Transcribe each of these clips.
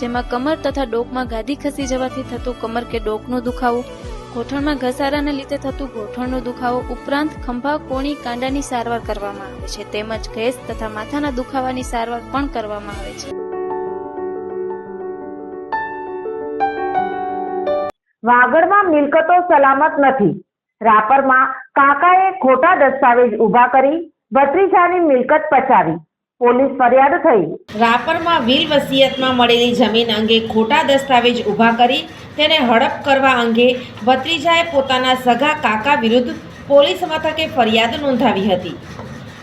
જેમાં કમર તથા ડોકમાં ગાદી ખસી જવાથી થતું કમર કે ડોકનો દુખાવો, ગોઠણમાં ઘસારાને લીધે થતું ગોઠણનો દુખાવો ઉપરાંત ખંભા, કોણી, કાંડાની સારવાર કરવામાં આવે છે. તેમજ ગેસ તથા માથાના દુખાવાની સારવાર પણ કરવામાં આવે છે. વાગડમાં મિલકતો સલામત નથી. રાપરમાં કાકાએ ખોટા દસ્તાવેજ ઊભા કરી ભત્રીજાની મિલકત પચાવી. પોલીસ ફરિયાદ થઈ. રાપરમાં વિલ વસિયતમાં મળેલી જમીન અંગે ખોટા દસ્તાવેજ ઊભા કરી તેને હડપ કરવા અંગે ભત્રીજાએ પોતાના સગા કાકા વિરુદ્ધ પોલીસ મથકે ફરિયાદ નોંધાવી હતી.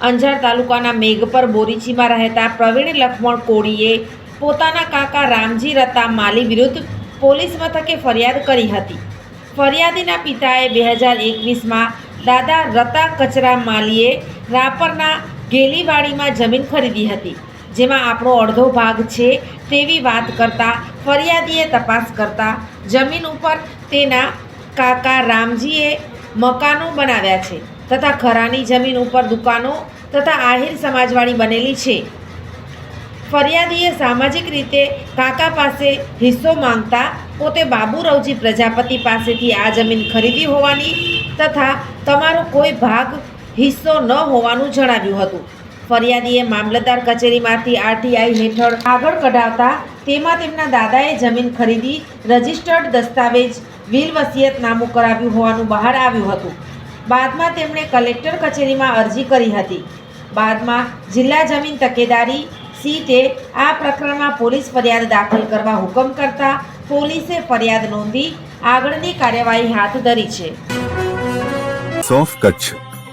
અંજાર તાલુકાના મેઘપર બોરીચીમાં રહેતા પ્રવીણ લખમણ કોળીએ પોતાના કાકા રામજી રતા માલી વિરુદ્ધ પોલીસ મથકે ફરિયાદ કરી હતી. ફરિયાદીના પિતાએ બે હજાર એકવીસમાં દાદા રતા કચરા માલીએ રાપરના ગેલીવાડીમાં જમીન ખરીદી હતી, જેમાં આપણો અડધો ભાગ છે તેવી વાત કરતા, ફરિયાદીએ તપાસ કરતાં, જમીન ઉપર તેના કાકા રામજીએ મકાનો બનાવ્યા છે તથા ખરાની જમીન ઉપર દુકાનો તથા આહિર સમાજવાળી બનેલી છે. ફરિયાદીએ સામાજિક રીતે કાકા પાસે હિસ્સો માંગતા પોતે બાબુરાવજી પ્રજાપતિ પાસેથી આ જમીન ખરીદી હોવાની તથા તમારો કોઈ ભાગ હિસ્સો ન હોવાનું જણાવ્યું હતું. ફરિયાદીએ મામલતદાર કચેરીમાંથી આરટીઆઈ હેઠળ આગળ કઢાવતા તેમાં તેમના દાદાએ જમીન ખરીદી, રજિસ્ટર્ડ દસ્તાવેજ, વીલ વસિયતનામું કરાવ્યું હોવાનું બહાર આવ્યું હતું. બાદમાં તેમણે કલેક્ટર કચેરીમાં અરજી કરી હતી. બાદમાં જિલ્લા જમીન તકેદારી સીટે આ પ્રકરણમાં પોલીસ ફરિયાદ દાખલ કરવા હુકમ કરતા પોલીસે ફરિયાદ નોંધી આગળની કાર્યવાહી હાથ ધરી છે. સોફ Kutch.